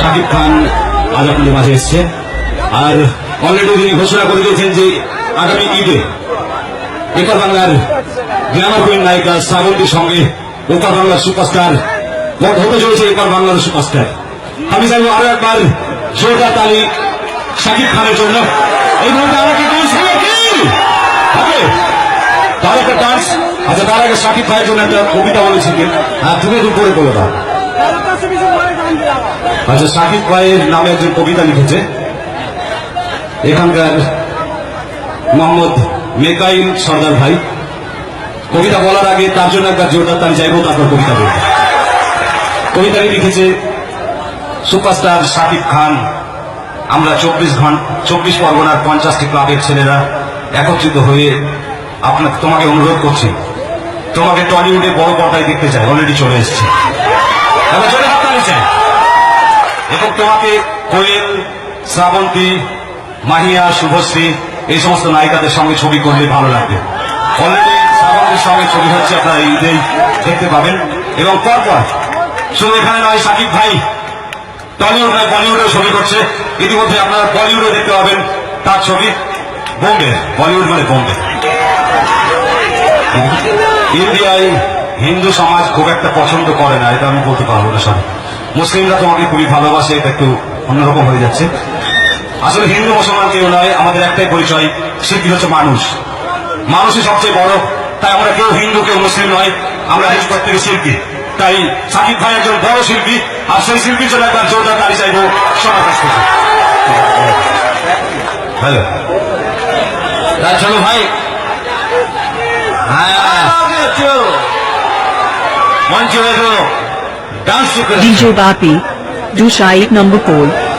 শাকিব খান আজ আপনাদের মাঝে এসছে। আর অলরেডি তিনি ঘোষণা করে দিয়েছেন যে আগামী ঈদে এপার বাংলার গ্রামার কুইন নায়িকা শ্রাবন্তীর সঙ্গে ওপার বাংলার সুপারস্টার হতে চলেছে এপার বাংলার সুপারস্টার আমি চাইব আরও একবার জোরদার তালি শাকিব খানের জন্য। এই মুহূর্তে আমরা কি ডান্স হবে কি? হবে। তার একটা ডান্স আচ্ছা তার আগে শাকিব ভাইয়ের জন্য একটা কবিতা বলেছি। কি হ্যাঁ তুমি একটু পড়ে বলে দাও আচ্ছা শাকিব ভাইয়ের নামে একজন কবিতা লিখেছে। এখানকার মোহাম্মদ মেকাইল সর্দার ভাই। কবিতা বলার আগে তার জন্য একবার জোরদার তার চাইব, তারপর কবিতা বলব। কবিতাটি লিখেছে, সুপারস্টার শাকিব খান, আমরা চব্বিশ ঘণ্টা চব্বিশ পরগনার পঞ্চাশটি ক্লাবের ছেলেরা একত্রিত হয়ে আপনাকে, তোমাকে অনুরোধ করছি। তোমাকে টলিউডে বড় পর্দায় দেখতে চাই অলরেডি চলে এসেছে। এবং তোমাকে কোয়েল শ্রাবন্তী, মাহিয়া, শুভশ্রী, এই সমস্ত নায়িকাদের সঙ্গে ছবি করলে ভালো লাগবে। শ্রাবন্তীর সঙ্গে ছবি হচ্ছে আপনারা ঈদেই দেখতে পাবেন। এবং পরপর শুধু এখানে নয়, সাকিব ভাই টলিউড নয় বলিউডেও ছবি করছে। ইতিমধ্যে আপনারা বলিউডে দেখতে পাবেন তার ছবি বোম্বে। বলিউড মানে বোম্বে। ইন্ডিয়ায় হিন্দু সমাজ খুব একটা পছন্দ করে না, এটা আমি বলতে পারব না সব মুসলিমরা তোমাকে খুবই ভালোবাসে, এটা একটু অন্যরকম হয়ে যাচ্ছে। আসলে হিন্দু মুসলমান কেউ নয়, আমাদের একটাই পরিচয় শিল্পী হচ্ছে মানুষ। মানুষই সবচেয়ে বড়, তাই আমরা কেউ হিন্দু, কেউ মুসলিম নয়, আমরা হিন্দু প্রত্যেকে শিল্পী। তাই সাকিব ভাই একজন বড় শিল্পী, আর সেই শিল্পীর জন্য একবার জোরদার তালি চাইব সবার কাছ থেকে। হ্যালো। চলো ভাই। হ্যাঁ। DJ Bapi, do Shaik number 4.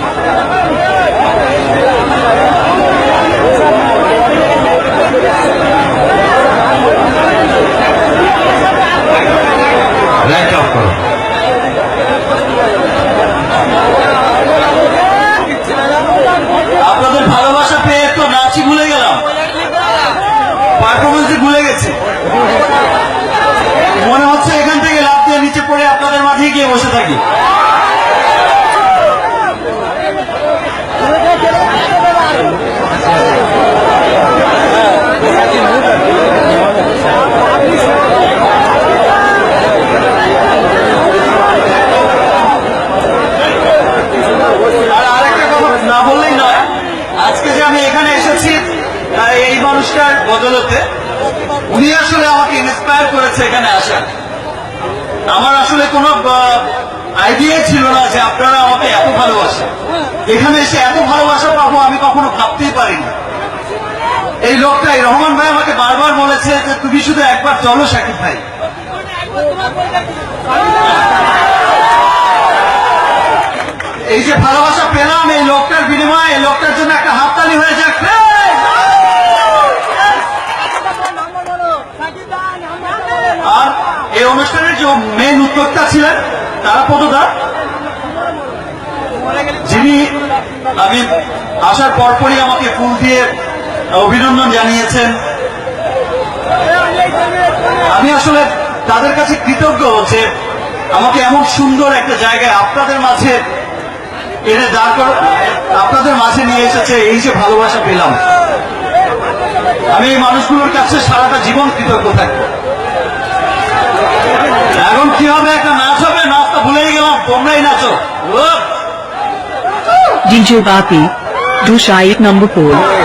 এই মানুষটার বদলতে উনি আসলে আমাকে ইন্সপায়ার করেছে এখানে আসার। আমার আসলে কোনো আইডিয়া ছিল না যে আপনারা আমাকে এত ভালোবাসেন। এখানে এসে এত ভালোবাসা পাবো আমি কখনো ভাবতেই পারিনি। এই লোকটা, এই রহমান ভাই আমাকে বারবার বলেছে যে তুমি শুধু একবার চলো শাকিব ভাই। এই যে ভালোবাসা পেলাম এই লোকটার বিনিময়ে এই লোকটার জন্য একটা হাততালি হয়ে যাক আর এই অনুষ্ঠানের যে মেন উদ্যোক্তা ছিলেন, তারা পদদা যিনি, আমি আসার পরপরই আমাকে ফুল দিয়ে অভিনন্দন জানিয়েছেন। আমি আসলে তাদের কাছে কৃতজ্ঞ যে আমাকে এমন সুন্দর একটা জায়গায় আপনাদের মাঝে এনে দাঁড় কর আপনাদের মাঝে নিয়ে এসেছে, এই যে ভালোবাসা পেলাম। আমি এই মানুষগুলোর কাছে সারাটা জীবন কৃতজ্ঞ থাকব। এখন কি হবে একটা নাচ হবে নাচটা ভুলেই গেলাম তোমরাই নাচো ও! DJ Bapi, do Shaik number 4.